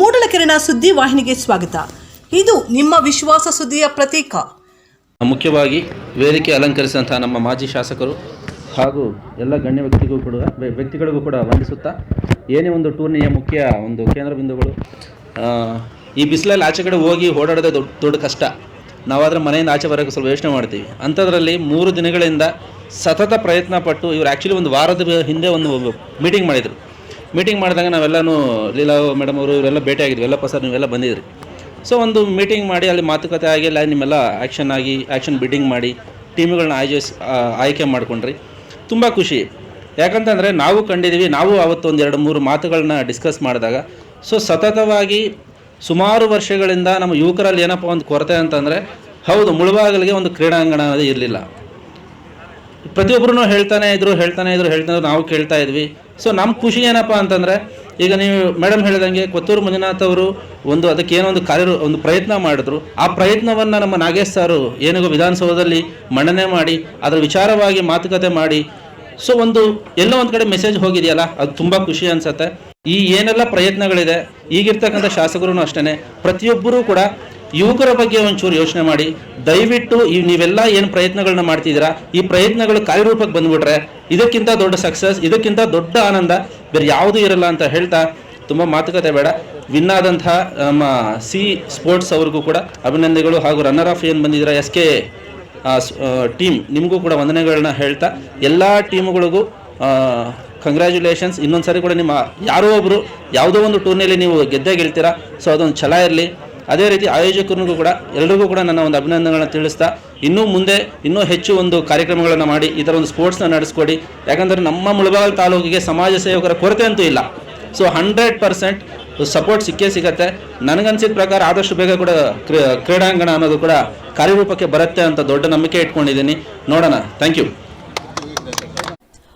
ಮೂಡಲಕೆರೆನ ಸುದ್ದಿ ವಾಹಿನಿಗೆ ಸ್ವಾಗತ. ಇದು ನಿಮ್ಮ ವಿಶ್ವಾಸ ಸುದ್ದಿಯ ಪ್ರತೀಕ. ಮುಖ್ಯವಾಗಿ ವೇದಿಕೆ ಅಲಂಕರಿಸಿದಂತಹ ನಮ್ಮ ಮಾಜಿ ಶಾಸಕರು ಹಾಗೂ ಎಲ್ಲ ಗಣ್ಯ ವ್ಯಕ್ತಿಗೂ ಕೂಡ ವ್ಯ- ವ್ಯಕ್ತಿಗಳಿಗೂ ಕೂಡ ವಂದಿಸುತ್ತಾ, ಏನೇ ಒಂದು ಟೂರ್ನಿಯ ಮುಖ್ಯ ಒಂದು ಕೇಂದ್ರ ಬಿಂದುಗಳು ಈ ಬಿಸಿಲಲ್ಲಿ ಆಚೆ ಕಡೆ ಹೋಗಿ ಓಡಾಡೋದೇ ದೊಡ್ಡ ದೊಡ್ಡ ಕಷ್ಟ. ನಾವಾದರೆ ಮನೆಯಿಂದ ಆಚೆ ಬರೋಕ್ಕೆ ಸ್ವಲ್ಪ ಯೋಚನೆ ಮಾಡ್ತೀವಿ. ಅಂಥದ್ರಲ್ಲಿ ಮೂರು ದಿನಗಳಿಂದ ಸತತ ಪ್ರಯತ್ನ ಪಟ್ಟು ಇವರು ಆ್ಯಕ್ಚುಲಿ ಒಂದು ವಾರದ ಹಿಂದೆ ಒಂದು ಮೀಟಿಂಗ್ ಮಾಡಿದರು. ಮೀಟಿಂಗ್ ಮಾಡಿದಾಗ ನಾವೆಲ್ಲನೂ ಲೀಲಾ ಮೇಡಮ್ ಅವರು ಇವರೆಲ್ಲ ಭೇಟಿಯಾಗಿದ್ವಿ ಎಲ್ಲಪ್ಪ ಸರ್ ನೀವೆಲ್ಲ ಬಂದಿದ್ರಿ. ಸೊ ಒಂದು ಮೀಟಿಂಗ್ ಮಾಡಿ, ಅಲ್ಲಿ ಮಾತುಕತೆ ಆಗಿ, ಅಲ್ಲಿ ನಿಮ್ಮೆಲ್ಲ ಆ್ಯಕ್ಷನ್ ಆಗಿ ಆ್ಯಕ್ಷನ್ ಬಿಡ್ಡಿಂಗ್ ಮಾಡಿ ಟೀಮ್ಗಳನ್ನ ಆಯೋಜಿಸ್ ಆಯ್ಕೆ ಮಾಡ್ಕೊಂಡ್ರಿ. ತುಂಬ ಖುಷಿ. ಯಾಕಂತಂದರೆ ನಾವು ಕಂಡಿದ್ದೀವಿ ನಾವು ಅವತ್ತು ಎರಡು ಮೂರು ಮಾತುಗಳನ್ನ ಡಿಸ್ಕಸ್ ಮಾಡಿದಾಗ ಸೊ ಸತತವಾಗಿ ಸುಮಾರು ವರ್ಷಗಳಿಂದ ನಮ್ಮ ಯುವಕರಲ್ಲಿ ಏನಪ್ಪ ಒಂದು ಕೊರತೆ ಅಂತಂದರೆ, ಹೌದು, ಮುಳುಬಾಗಲಿಗೆ ಒಂದು ಕ್ರೀಡಾಂಗಣ ಇರಲಿಲ್ಲ. ಪ್ರತಿಯೊಬ್ಬರೂ ಹೇಳ್ತಾನೆ ಇದ್ರು ಹೇಳ್ತಾನೆ ಇದ್ರು, ಹೇಳ್ತಾನೆ ನಾವು ಕೇಳ್ತಾ ಇದ್ವಿ. ಸೊ ನಮ್ಮ ಖುಷಿ ಏನಪ್ಪ ಅಂತಂದರೆ, ಈಗ ನೀವು ಮೇಡಮ್ ಹೇಳಿದಂಗೆ ಕೊತ್ತೂರು ಮಂಜುನಾಥ್ ಅವರು ಒಂದು ಅದಕ್ಕೆ ಏನೋ ಒಂದು ಕಾರ್ಯ, ಒಂದು ಪ್ರಯತ್ನ ಮಾಡಿದ್ರು. ಆ ಪ್ರಯತ್ನವನ್ನು ನಮ್ಮ ನಾಗೇಶ್ ಸಾರು ಏನಿಗೋ ವಿಧಾನಸೌಧದಲ್ಲಿ ಮಂಡನೆ ಮಾಡಿ, ಅದರ ವಿಚಾರವಾಗಿ ಮಾತುಕತೆ ಮಾಡಿ ಸೊ ಒಂದು ಎಲ್ಲೋ ಒಂದು ಕಡೆ ಮೆಸೇಜ್ ಹೋಗಿದೆಯಲ್ಲ, ಅದು ತುಂಬ ಖುಷಿ ಅನ್ಸುತ್ತೆ. ಈ ಏನೆಲ್ಲ ಪ್ರಯತ್ನಗಳಿದೆ, ಈಗಿರ್ತಕ್ಕಂಥ ಶಾಸಕರು ಅಷ್ಟೇ ಪ್ರತಿಯೊಬ್ಬರೂ ಕೂಡ ಯುವಕರ ಬಗ್ಗೆ ಒಂಚೂರು ಯೋಚನೆ ಮಾಡಿ, ದಯವಿಟ್ಟು ಈ ನೀವೆಲ್ಲ ಏನು ಪ್ರಯತ್ನಗಳನ್ನ ಮಾಡ್ತಿದ್ದೀರಾ, ಈ ಪ್ರಯತ್ನಗಳು ಕಾರ್ಯರೂಪಕ್ಕೆ ಬಂದ್ಬಿಟ್ರೆ ಇದಕ್ಕಿಂತ ದೊಡ್ಡ ಸಕ್ಸಸ್ ಇದಕ್ಕಿಂತ ದೊಡ್ಡ ಆನಂದ, ಬೇರೆ ಯಾವುದೂ ಇರಲ್ಲ ಅಂತ ಹೇಳ್ತಾ ತುಂಬ ಮಾತುಕತೆ ಬೇಡ. ವಿನ್ ಆದಂತಹ ನಮ್ಮ ಸಿ ಸ್ಪೋರ್ಟ್ಸ್ ಅವ್ರಿಗೂ ಕೂಡ ಅಭಿನಂದನೆಗಳು ಹಾಗೂ ರನ್ನರ್ ಆಫ್ ಏನು ಬಂದಿದ್ದೀರಾ, ಎಸ್ ಕೆ ಟೀಮ್, ನಿಮಗೂ ಕೂಡ ವಂದನೆಗಳನ್ನ ಹೇಳ್ತಾ, ಎಲ್ಲ ಟೀಮ್ಗಳಿಗೂ ಕಂಗ್ರ್ಯಾಚುಲೇಷನ್ಸ್ ಇನ್ನೊಂದು ಸರಿ ಕೂಡ ನಿಮ್ಮ ಯಾರೋ ಒಬ್ಬರು ಯಾವುದೋ ಒಂದು ಟೂರ್ನಿಯಲ್ಲಿ ನೀವು ಗೆದ್ದೇ ಗೆಲ್ತೀರಾ ಸೊ ಅದೊಂದು ಛಲ ಇರಲಿ. ಅದೇ ರೀತಿ ಆಯೋಜಕರಿಗೂ ಕೂಡ, ಎಲ್ರಿಗೂ ಕೂಡ ನನ್ನ ಒಂದು ಅಭಿನಂದನೆಗಳನ್ನು ತಿಳಿಸ್ತಾ, ಇನ್ನೂ ಮುಂದೆ ಇನ್ನೂ ಹೆಚ್ಚು ಒಂದು ಕಾರ್ಯಕ್ರಮಗಳನ್ನು ಮಾಡಿ, ಈ ಥರ ಒಂದು ಸ್ಪೋರ್ಟ್ಸ್ನ ನಡೆಸ್ಕೊಡಿ. ಯಾಕಂದರೆ ನಮ್ಮ ಮುಳಬಾಗಿಲು ತಾಲೂಕಿಗೆ ಸಮಾಜ ಸೇವಕರ ಕೊರತೆ ಅಂತೂ ಇಲ್ಲ. ಸೊ ಹಂಡ್ರೆಡ್ ಪರ್ಸೆಂಟ್ ಸಪೋರ್ಟ್ ಸಿಕ್ಕೇ ಸಿಗತ್ತೆ. ನನಗನ್ಸಿದ ಪ್ರಕಾರ ಆದಷ್ಟು ಬೇಗ ಕೂಡ ಕ್ರೀ- ಕ್ರೀಡಾಂಗಣ ಅನ್ನೋದು ಕೂಡ ಕಾರ್ಯರೂಪಕ್ಕೆ ಬರುತ್ತೆ ಅಂತ ದೊಡ್ಡ ನಂಬಿಕೆ ಇಟ್ಕೊಂಡಿದ್ದೀನಿ. ನೋಡೋಣ. Thank you